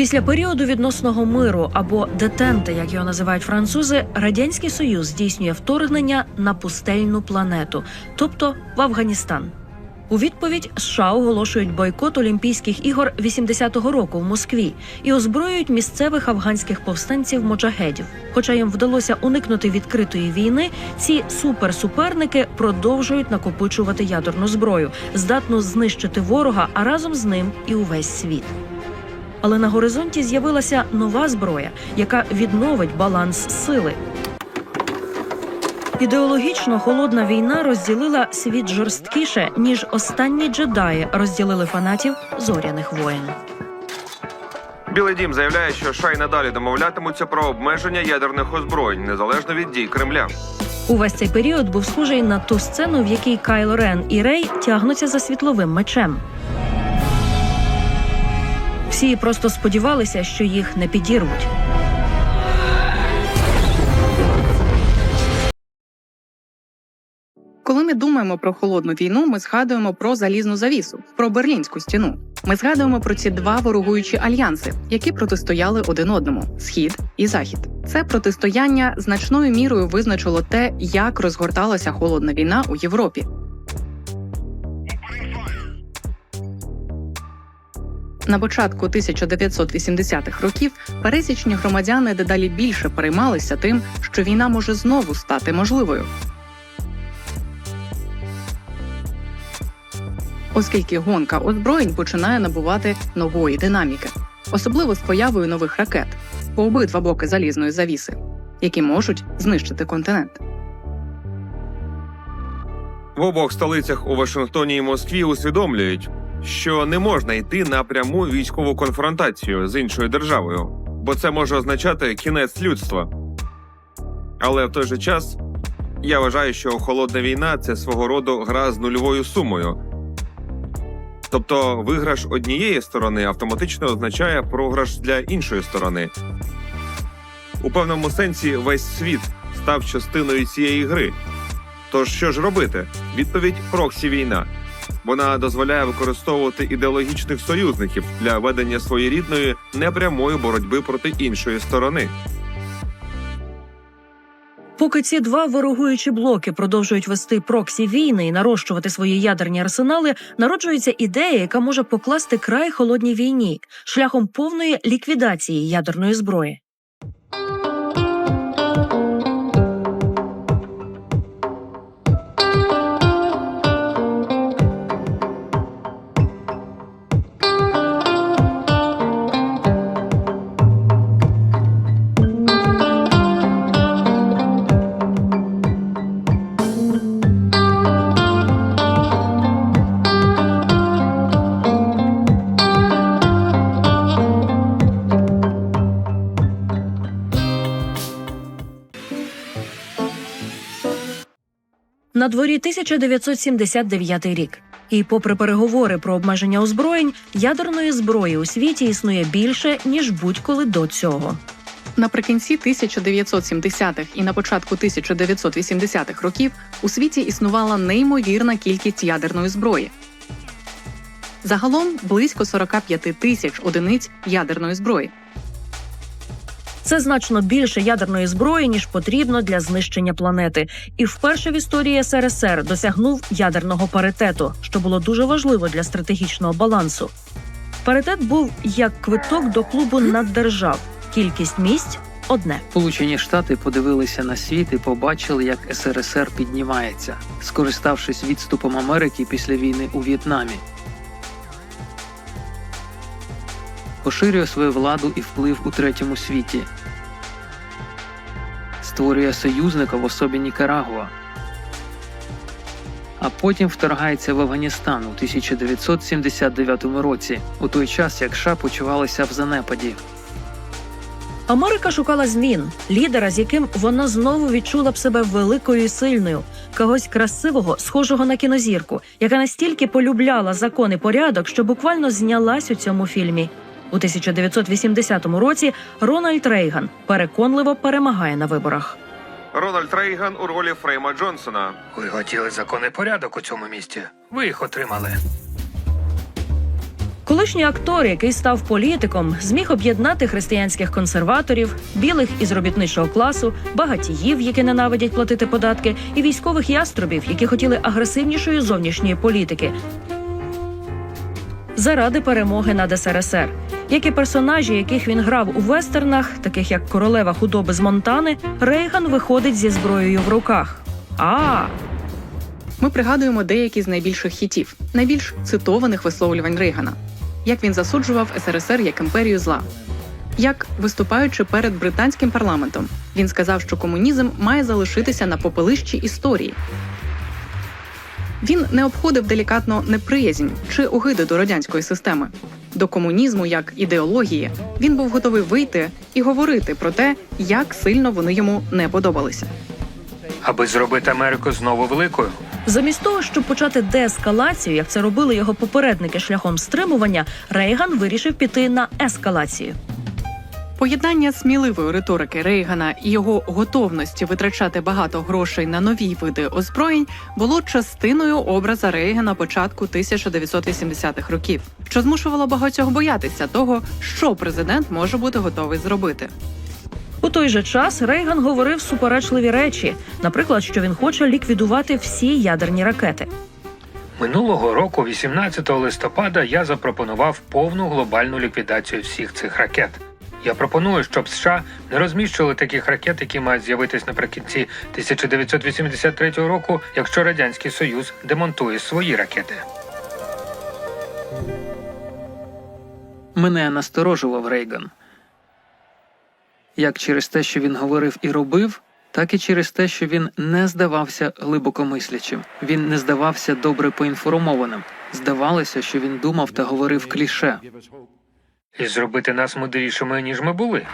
Після періоду відносного миру або детенте, як його називають французи, радянський союз здійснює вторгнення на пустельну планету, тобто в Афганістан. У відповідь США оголошують бойкот Олімпійських ігор 80-го року в Москві і озброюють місцевих афганських повстанців моджахедів. Хоча їм вдалося уникнути відкритої війни, ці суперсуперники продовжують накопичувати ядерну зброю, здатну знищити ворога, а разом з ним і увесь світ. Але на горизонті з'явилася нова зброя, яка відновить баланс сили. Ідеологічно холодна війна розділила світ жорсткіше, ніж останні джедаї розділили фанатів зоряних воєн. Білий дім заявляє, що США й надалі домовлятимуться про обмеження ядерних озброєнь незалежно від дій Кремля. Увесь цей період був схожий на ту сцену, в якій Кайло Рен і Рей тягнуться за світловим мечем. Всі просто сподівалися, що їх не підірвуть. Коли ми думаємо про холодну війну, ми згадуємо про залізну завісу, про берлінську стіну. Ми згадуємо про ці два ворогуючі альянси, які протистояли один одному схід і захід. Це протистояння значною мірою визначило те, як розгорталася холодна війна у Європі. На початку 1980-х років пересічні громадяни дедалі більше переймалися тим, що війна може знову стати можливою. оскільки гонка озброєнь починає набувати нової динаміки, особливо з появою нових ракет по обидва боки залізної завіси, які можуть знищити континент. В обох столицях у Вашингтоні і Москві усвідомлюють, що не можна йти на пряму військову конфронтацію з іншою державою, бо це може означати кінець людства. Але в той же час я вважаю, що холодна війна це свого роду гра з нульовою сумою. Тобто виграш однієї сторони автоматично означає програш для іншої сторони. У певному сенсі весь світ став частиною цієї гри. Тож що ж робити? Відповідь проксі війна. Вона дозволяє використовувати ідеологічних союзників для ведення своєрідної непрямої боротьби проти іншої сторони. Поки ці два ворогуючі блоки продовжують вести проксі війни і нарощувати свої ядерні арсенали, народжується ідея, яка може покласти край холодній війні шляхом повної ліквідації ядерної зброї. На дворі 1979 рік. І, попри переговори про обмеження озброєнь, ядерної зброї у світі існує більше ніж будь-коли до цього. Наприкінці 1970-х і на початку 1980-х років у світі існувала неймовірна кількість ядерної зброї. Загалом близько 45 тисяч одиниць ядерної зброї. Це значно більше ядерної зброї, ніж потрібно для знищення планети, і вперше в історії СРСР досягнув ядерного паритету, що було дуже важливо для стратегічного балансу. Паритет був як квиток до клубу наддержав. Кількість місць одне. Сполучені Штати подивилися на світ і побачили, як СРСР піднімається, скориставшись відступом Америки після війни у В'єтнамі. Поширює свою владу і вплив у третьому світі. Створює союзника в особі Нікарагуа. А потім вторгається в Афганістан у 1979 році, у той час як США почувалися в занепаді. Америка шукала змін, лідера, з яким вона знову відчула б себе великою і сильною, когось красивого, схожого на кінозірку, яка настільки полюбляла закон і порядок, що буквально знялась у цьому фільмі. У 1980 році Рональд Рейган переконливо перемагає на виборах. Рональд Рейган у ролі Фрейма Джонсона. Ви хотіли закон і порядок у цьому місті. Ви їх отримали. Колишній актор, який став політиком, зміг об'єднати християнських консерваторів, білих із робітничого класу, багатіїв, які ненавидять платити податки, і військових яструбів, які хотіли агресивнішої зовнішньої політики. Заради перемоги над СРСР, як і персонажі, яких він грав у вестернах, таких як королева худоби з Монтани, Рейган виходить зі зброєю в руках. А Ми пригадуємо деякі з найбільших хітів, найбільш цитованих висловлювань Рейгана, як він засуджував СРСР як імперію зла. Як, виступаючи перед британським парламентом, він сказав, що комунізм має залишитися на попелищі історії. Він не обходив делікатно неприязнь чи огиди до радянської системи. До комунізму як ідеології він був готовий вийти і говорити про те, як сильно вони йому не подобалися. аби зробити Америку знову великою. Замість того, щоб почати деескалацію, як це робили його попередники шляхом стримування, Рейган вирішив піти на ескалацію. Поєднання сміливої риторики Рейгана і його готовності витрачати багато грошей на нові види озброєнь було частиною образа Рейгана початку 1980-х років, що змушувало багатьох боятися того, що президент може бути готовий зробити. У той же час Рейган говорив суперечливі речі, наприклад, що він хоче ліквідувати всі ядерні ракети. Минулого року, 18 листопада, я запропонував повну глобальну ліквідацію всіх цих ракет. Я пропоную, щоб США не розміщували таких ракет, які мають з'явитись наприкінці 1983 року, якщо радянський союз демонтує свої ракети. Мене насторожував Рейган. Як через те, що він говорив і робив, так і через те, що він не здавався глибокомислячим. Він не здавався добре поінформованим. Здавалося, що він думав та говорив кліше. І зробити нас мудрішими, ніж ми були.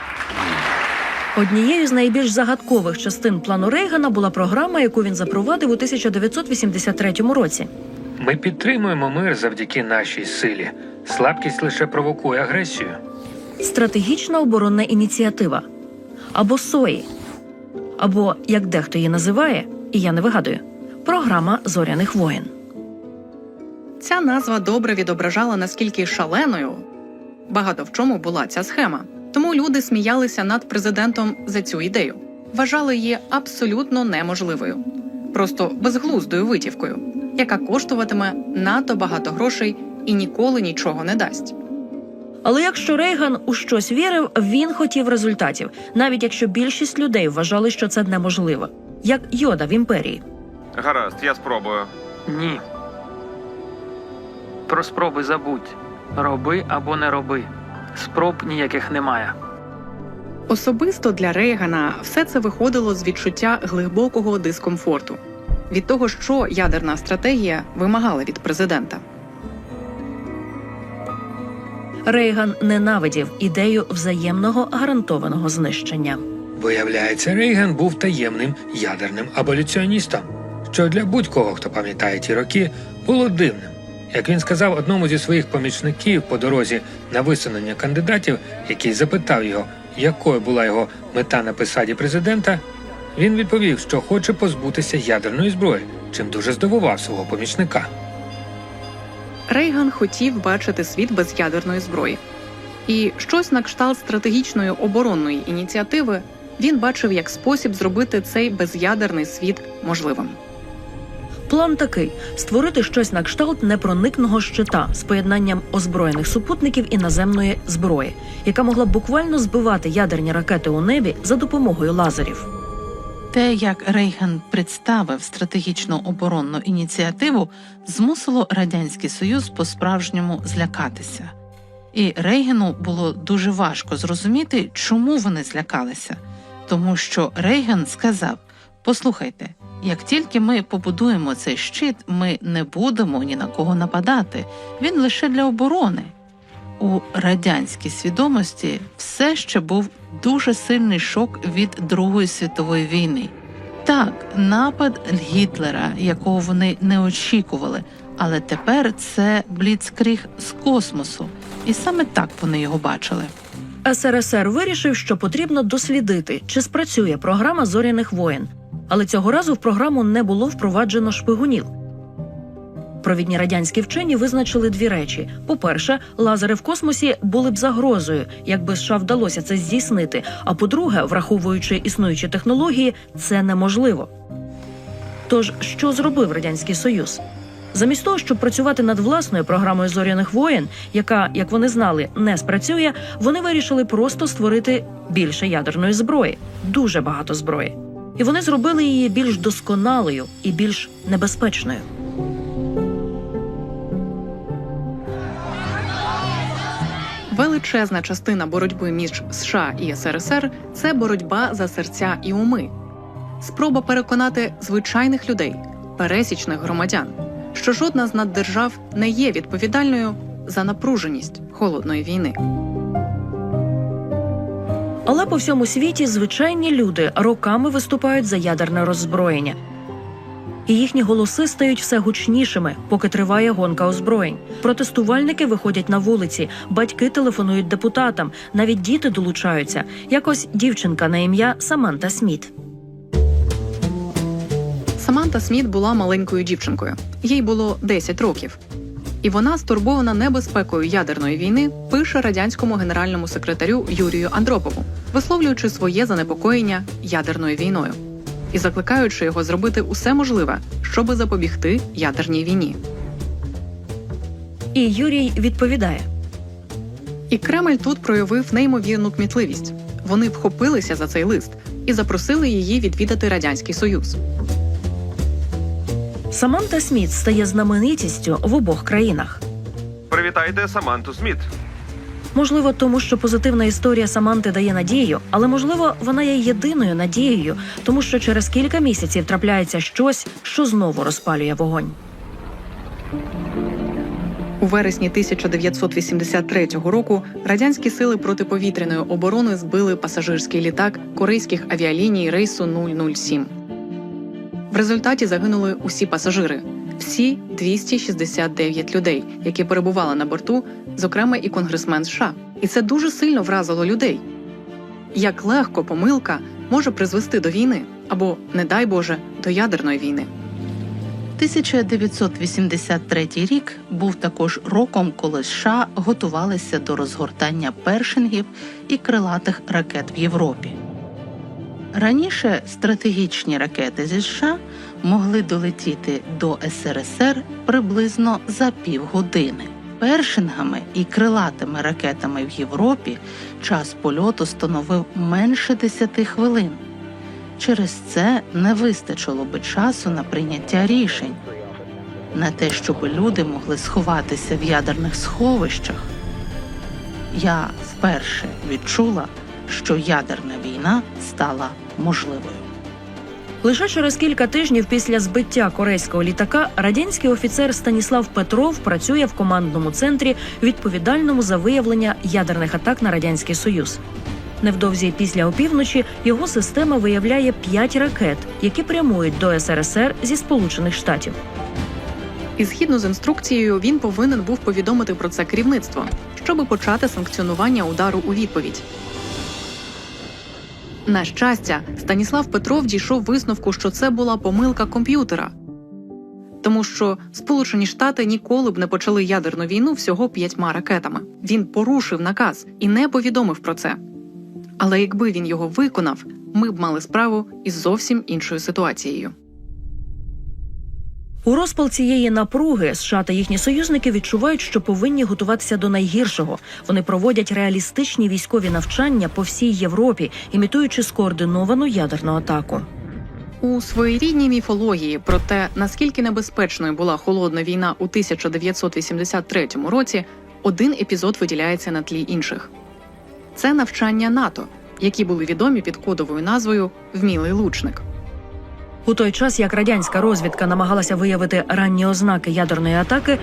Однією з найбільш загадкових частин плану Рейгана була програма, яку він запровадив у 1983 році. Ми підтримуємо мир завдяки нашій силі. Слабкість лише провокує агресію. Стратегічна оборонна ініціатива або СОІ, або як дехто її називає, і я не вигадую, програма зоряних воєн. Ця назва добре відображала наскільки шаленою багато в чому була ця схема. Тому люди сміялися над президентом за цю ідею, вважали її абсолютно неможливою, просто безглуздою витівкою, яка коштуватиме надто багато грошей і ніколи нічого не дасть. Але якщо Рейган у щось вірив, він хотів результатів, навіть якщо більшість людей вважали, що це неможливо, як йода в імперії. Гаразд, я спробую. Ні. Про спроби забудь. Роби або не роби. Спроб ніяких немає. Особисто для Рейгана все це виходило з відчуття глибокого дискомфорту від того, що ядерна стратегія вимагала від президента. Рейган ненавидів ідею взаємного гарантованого знищення. Виявляється, Рейган був таємним ядерним аболюціоністом, що для будь-кого, хто пам'ятає ті роки, було дивним. Як він сказав одному зі своїх помічників по дорозі на висунення кандидатів, який запитав його, якою була його мета на посаді президента, він відповів, що хоче позбутися ядерної зброї, чим дуже здивував свого помічника. Рейган хотів бачити світ без ядерної зброї, і щось на кшталт стратегічної оборонної ініціативи він бачив як спосіб зробити цей безядерний світ можливим. План такий: створити щось на кшталт непроникного щита з поєднанням озброєних супутників і наземної зброї, яка могла б буквально збивати ядерні ракети у небі за допомогою лазерів. Те, як Рейган представив стратегічну оборонну ініціативу, змусило радянський союз по-справжньому злякатися. І Рейгану було дуже важко зрозуміти, чому вони злякалися, тому що Рейган сказав: Послухайте, як тільки ми побудуємо цей щит, ми не будемо ні на кого нападати. Він лише для оборони. У радянській свідомості все ще був дуже сильний шок від Другої світової війни. Так, напад Гітлера, якого вони не очікували, але тепер це бліцкріг з космосу, і саме так вони його бачили. СРСР вирішив, що потрібно дослідити, чи спрацює програма зоряних воєн. Але цього разу в програму не було впроваджено шпигунів. Провідні радянські вчені визначили дві речі: по-перше, лазери в космосі були б загрозою, якби США вдалося це здійснити. А по-друге, враховуючи існуючі технології, це неможливо. Тож, що зробив радянський союз? Замість того, щоб працювати над власною програмою зоряних воєн, яка, як вони знали, не спрацює, вони вирішили просто створити більше ядерної зброї, дуже багато зброї. І вони зробили її більш досконалою і більш небезпечною. Величезна частина боротьби між США і СРСР це боротьба за серця і уми, спроба переконати звичайних людей, пересічних громадян, що жодна з наддержав не є відповідальною за напруженість холодної війни. Але по всьому світі звичайні люди роками виступають за ядерне роззброєння. І їхні голоси стають все гучнішими, поки триває гонка озброєнь. Протестувальники виходять на вулиці, батьки телефонують депутатам, навіть діти долучаються. Якось дівчинка на ім'я Саманта Сміт. Саманта Сміт була маленькою дівчинкою. Їй було 10 років. І вона, стурбована небезпекою ядерної війни, пише радянському генеральному секретарю Юрію Андропову, висловлюючи своє занепокоєння ядерною війною і закликаючи його зробити усе можливе, щоби запобігти ядерній війні. І Юрій відповідає: І Кремль тут проявив неймовірну кмітливість. Вони вхопилися за цей лист і запросили її відвідати радянський союз. Саманта Сміт стає знаменитістю в обох країнах. Привітайте Саманту Сміт. Можливо, тому що позитивна історія Саманти дає надію, але можливо, вона є єдиною надією, тому що через кілька місяців трапляється щось, що знову розпалює вогонь. У вересні 1983 року радянські сили протиповітряної оборони збили пасажирський літак корейських авіаліній рейсу 007. В результаті загинули усі пасажири, всі 269 людей, які перебували на борту, зокрема і конгресмен США. І це дуже сильно вразило людей. Як легко помилка може призвести до війни або, не дай Боже, до ядерної війни. 1983 рік був також роком, коли США готувалися до розгортання першингів і крилатих ракет в Європі. Раніше стратегічні ракети зі США могли долетіти до СРСР приблизно за півгодини. Першингами і крилатими ракетами в Європі час польоту становив менше 10 хвилин. Через це не вистачило би часу на прийняття рішень, на те, щоб люди могли сховатися в ядерних сховищах. Я вперше відчула, що ядерна війна стала можливою. Лише через кілька тижнів після збиття корейського літака радянський офіцер Станіслав Петров працює в командному центрі, відповідальному за виявлення ядерних атак на радянський союз. Невдовзі після опівночі його система виявляє п'ять ракет, які прямують до СРСР зі Сполучених Штатів. І згідно з інструкцією, він повинен був повідомити про це керівництво, щоби почати санкціонування удару у відповідь. На щастя, Станіслав Петров дійшов висновку, що це була помилка комп'ютера, тому що Сполучені Штати ніколи б не почали ядерну війну всього п'ятьма ракетами. Він порушив наказ і не повідомив про це. Але якби він його виконав, ми б мали справу із зовсім іншою ситуацією. У розпал цієї напруги США та їхні союзники відчувають, що повинні готуватися до найгіршого. Вони проводять реалістичні військові навчання по всій Європі, імітуючи скоординовану ядерну атаку. У своєрідній міфології про те, наскільки небезпечною була холодна війна у 1983 році, один епізод виділяється на тлі інших. Це навчання НАТО, які були відомі під кодовою назвою Вмілий лучник. У той час, як радянська розвідка намагалася виявити ранні ознаки ядерної атаки,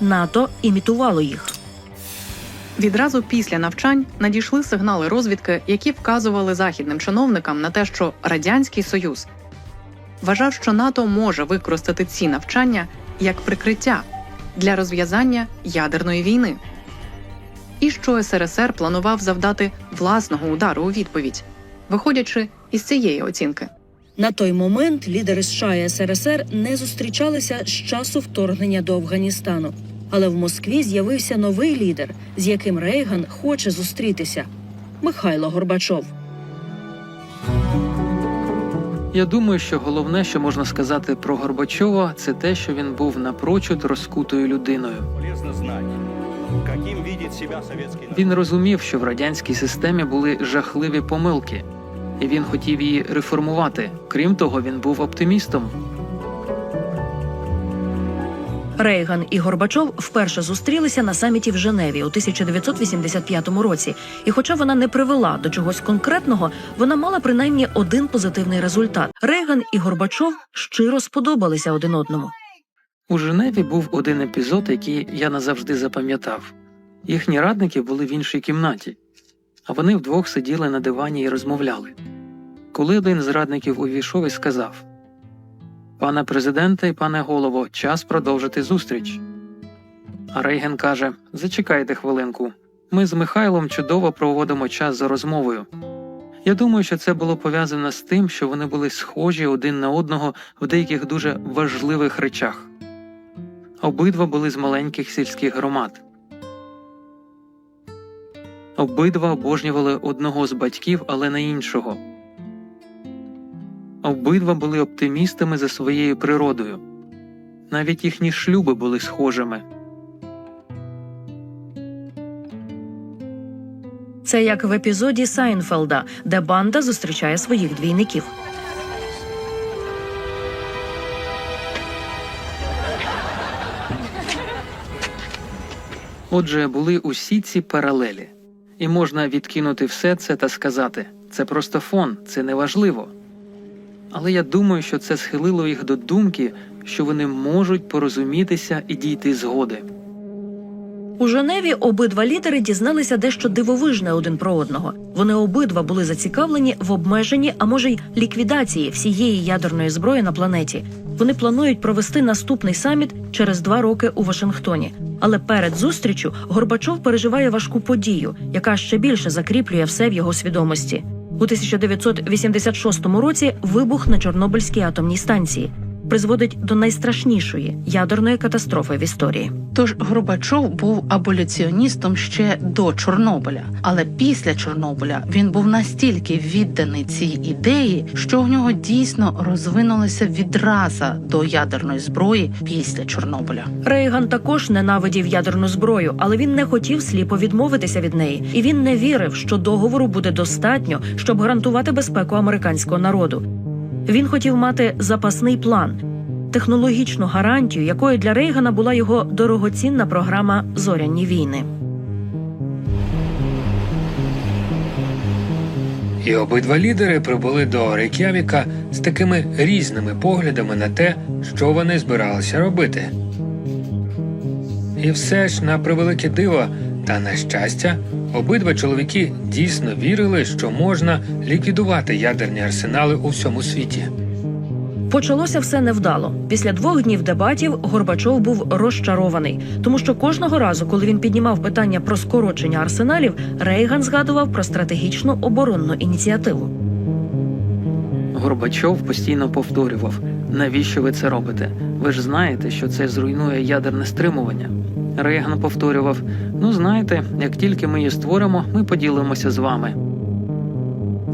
НАТО імітувало їх. Відразу після навчань надійшли сигнали розвідки, які вказували західним чиновникам на те, що радянський союз вважав, що НАТО може використати ці навчання як прикриття для розв'язання ядерної війни, і що СРСР планував завдати власного удару у відповідь, виходячи із цієї оцінки. На той момент лідери США і СРСР не зустрічалися з часу вторгнення до Афганістану. Але в Москві з'явився новий лідер, з яким Рейган хоче зустрітися Михайло Горбачов. Я думаю, що головне, що можна сказати про Горбачова, це те, що він був напрочуд розкутою людиною. Він розумів, що в радянській системі були жахливі помилки, і він хотів її реформувати. Крім того, він був оптимістом. Рейган і Горбачов вперше зустрілися на саміті в Женеві у 1985 році. І, хоча вона не привела до чогось конкретного, вона мала принаймні один позитивний результат. Рейган і Горбачов щиро сподобалися один одному. У Женеві був один епізод, який я назавжди запам'ятав. Їхні радники були в іншій кімнаті, а вони вдвох сиділи на дивані і розмовляли. Коли один з радників увійшов і сказав: Пане президенте і пане голово, час продовжити зустріч. А Рейген каже: Зачекайте хвилинку. Ми з Михайлом чудово проводимо час за розмовою. Я думаю, що це було пов'язано з тим, що вони були схожі один на одного в деяких дуже важливих речах. Обидва були з маленьких сільських громад. Обидва обожнювали одного з батьків, але не іншого. Обидва були оптимістами за своєю природою. Навіть їхні шлюби були схожими. Це як в епізоді Сайнфелда, де банда зустрічає своїх двійників. Отже, були усі ці паралелі, і можна відкинути все це та сказати це просто фон, це неважливо. Але я думаю, що це схилило їх до думки, що вони можуть порозумітися і дійти згоди. У Женеві обидва лідери дізналися дещо дивовижне один про одного. Вони обидва були зацікавлені в обмеженні, а може й ліквідації всієї ядерної зброї на планеті. Вони планують провести наступний саміт через два роки у Вашингтоні. Але перед зустрічю Горбачов переживає важку подію, яка ще більше закріплює все в його свідомості. У 1986 році вибух на Чорнобильській атомній станції призводить до найстрашнішої ядерної катастрофи в історії. Тож Горбачов був аболюціоністом ще до Чорнобиля, але після Чорнобиля він був настільки відданий цій ідеї, що в нього дійсно розвинулася відраза до ядерної зброї після Чорнобиля. Рейган також ненавидів ядерну зброю, але він не хотів сліпо відмовитися від неї, і він не вірив, що договору буде достатньо, щоб гарантувати безпеку американського народу. Він хотів мати запасний план, технологічну гарантію, якою для Рейгана була його дорогоцінна програма Зоряні війни. І обидва лідери прибули до Рейк'явіка з такими різними поглядами на те, що вони збиралися робити. І все ж, на превелике диво та на щастя, обидва чоловіки дійсно вірили, що можна ліквідувати ядерні арсенали у всьому світі. Почалося все невдало. Після двох днів дебатів Горбачов був розчарований, тому що кожного разу, коли він піднімав питання про скорочення арсеналів, Рейган згадував про стратегічну оборонну ініціативу. Горбачов постійно повторював: навіщо ви це робите? Ви ж знаєте, що це зруйнує ядерне стримування. Рейган повторював: Ну знаєте, як тільки ми її створимо, ми поділимося з вами.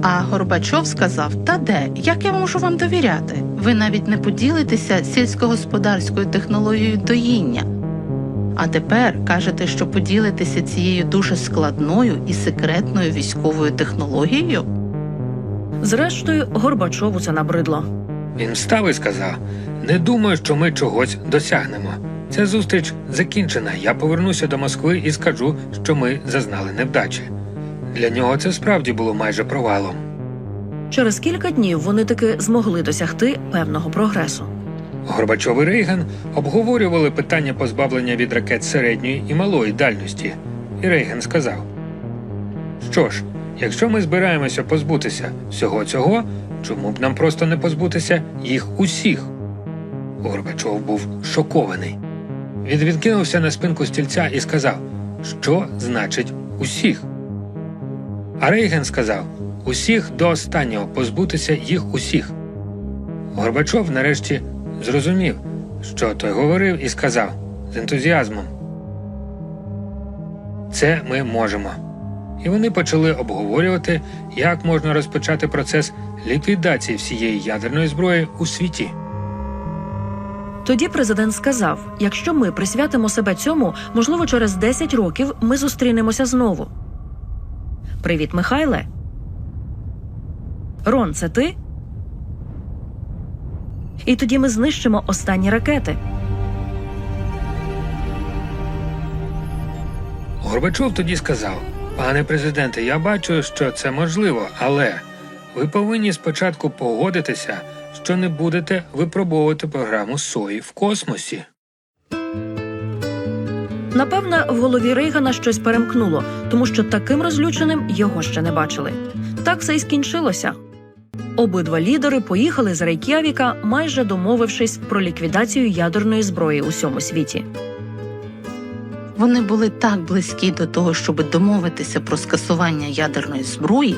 А Горбачов сказав: Та де, як я можу вам довіряти? Ви навіть не поділитеся сільськогосподарською технологією доїння. А тепер кажете, що поділитеся цією дуже складною і секретною військовою технологією? Зрештою, Горбачову це набридло. Він встав і сказав: Не думаю, що ми чогось досягнемо. Ця зустріч закінчена. Я повернуся до Москви і скажу, що ми зазнали невдачі. Для нього це справді було майже провалом. Через кілька днів вони таки змогли досягти певного прогресу. Горбачов і Рейган обговорювали питання позбавлення від ракет середньої і малої дальності. І Рейган сказав: Що ж, якщо ми збираємося позбутися всього цього, чому б нам просто не позбутися їх усіх? Горбачов був шокований. Він відкинувся на спинку стільця і сказав, що значить усіх. А Рейген сказав усіх до останнього позбутися їх усіх. Горбачов нарешті зрозумів, що той говорив і сказав з ентузіазмом. Це ми можемо. І вони почали обговорювати, як можна розпочати процес ліквідації всієї ядерної зброї у світі. Тоді президент сказав: якщо ми присвятимо себе цьому, можливо, через 10 років ми зустрінемося знову. Привіт, Михайле. Рон, це ти? І тоді ми знищимо останні ракети. Горбачов тоді сказав: Пане президенте, я бачу, що це можливо, але ви повинні спочатку погодитися, що не будете випробовувати програму сої в космосі. Напевне, в голові Рейгана щось перемкнуло, тому що таким розлюченим його ще не бачили. Так все і скінчилося. Обидва лідери поїхали з Рейк'явіка, майже домовившись про ліквідацію ядерної зброї у всьому світі. Вони були так близькі до того, щоб домовитися про скасування ядерної зброї,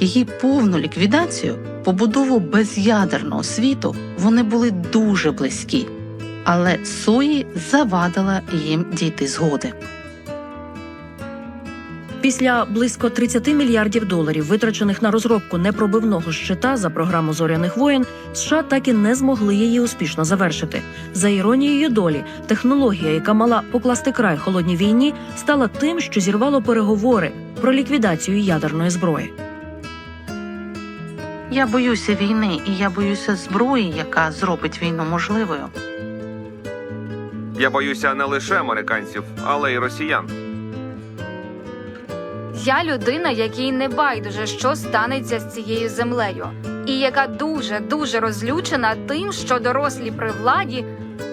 її повну ліквідацію, побудову безядерного світу. Вони були дуже близькі, але Сої завадила їм дійти згоди. Після близько 30 мільярдів доларів, витрачених на розробку непробивного щита за програму зоряних воєн, США так і не змогли її успішно завершити. За іронією долі, технологія, яка мала покласти край холодній війні, стала тим, що зірвало переговори про ліквідацію ядерної зброї. Я боюся війни, і я боюся зброї, яка зробить війну можливою. Я боюся не лише американців, але й росіян. Я людина, якій не байдуже, що станеться з цією землею, і яка дуже дуже розлючена тим, що дорослі при владі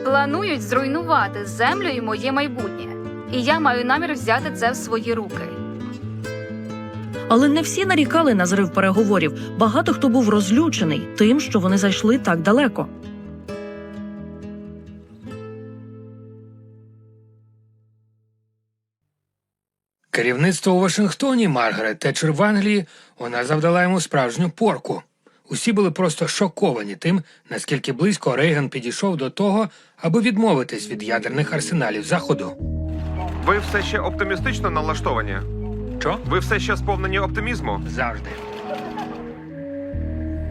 планують зруйнувати землю і моє майбутнє. І я маю намір взяти це в свої руки. Але не всі нарікали на зрив переговорів. Багато хто був розлючений тим, що вони зайшли так далеко. Керівництво у Вашингтоні Маргарет Тетчер в Англії вона завдала йому справжню порку. Усі були просто шоковані тим, наскільки близько Рейган підійшов до того, аби відмовитись від ядерних арсеналів заходу. Ви все ще оптимістично налаштовані? Що? Ви все ще сповнені оптимізму? Завжди.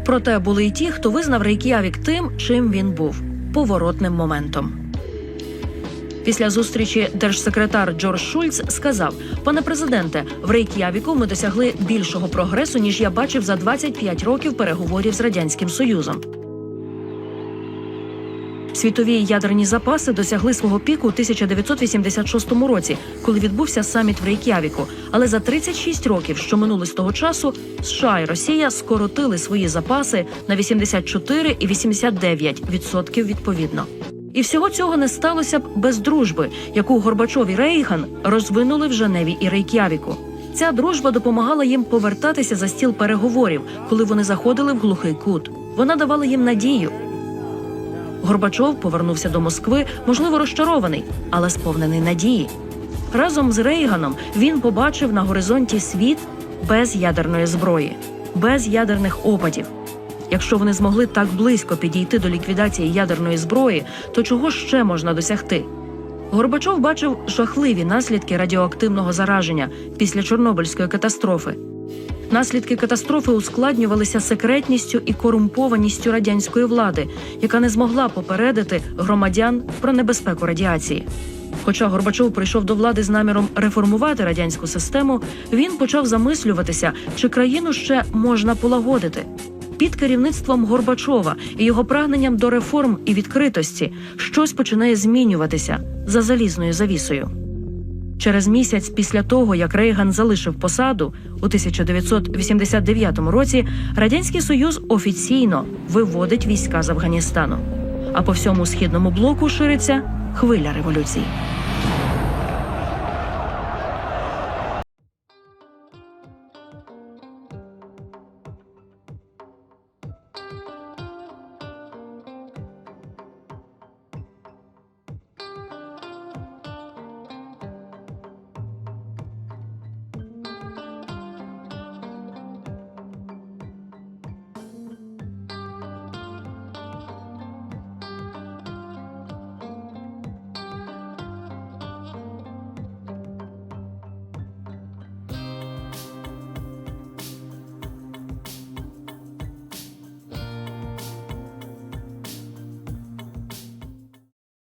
Проте були й ті, хто визнав Рейк'явік тим, чим він був поворотним моментом. Після зустрічі держсекретар Джордж Шульц сказав: Пане президенте, в Рейк'явіку ми досягли більшого прогресу, ніж я бачив за 25 років переговорів з радянським союзом. Світові ядерні запаси досягли свого піку у 1986 році, коли відбувся саміт в Рейк'явіку. Але за 36 років, що минули з того часу, США і Росія скоротили свої запаси на 84 і 89 відсотків відповідно. І всього цього не сталося б без дружби, яку Горбачов і Рейган розвинули в Женеві і Рейк'явіку. Ця дружба допомагала їм повертатися за стіл переговорів, коли вони заходили в глухий кут. Вона давала їм надію. Горбачов повернувся до Москви, можливо, розчарований, але сповнений надії. Разом з Рейганом він побачив на горизонті світ без ядерної зброї, без ядерних опадів. Якщо вони змогли так близько підійти до ліквідації ядерної зброї, то чого ще можна досягти? Горбачов бачив жахливі наслідки радіоактивного зараження після Чорнобильської катастрофи. Наслідки катастрофи ускладнювалися секретністю і корумпованістю радянської влади, яка не змогла попередити громадян про небезпеку радіації. Хоча Горбачов прийшов до влади з наміром реформувати радянську систему, він почав замислюватися, чи країну ще можна полагодити. Під керівництвом Горбачова і його прагненням до реформ і відкритості щось починає змінюватися за залізною завісою. Через місяць після того, як Рейган залишив посаду у 1989 році, радянський союз офіційно виводить війська з Афганістану. А по всьому східному блоку шириться хвиля революцій.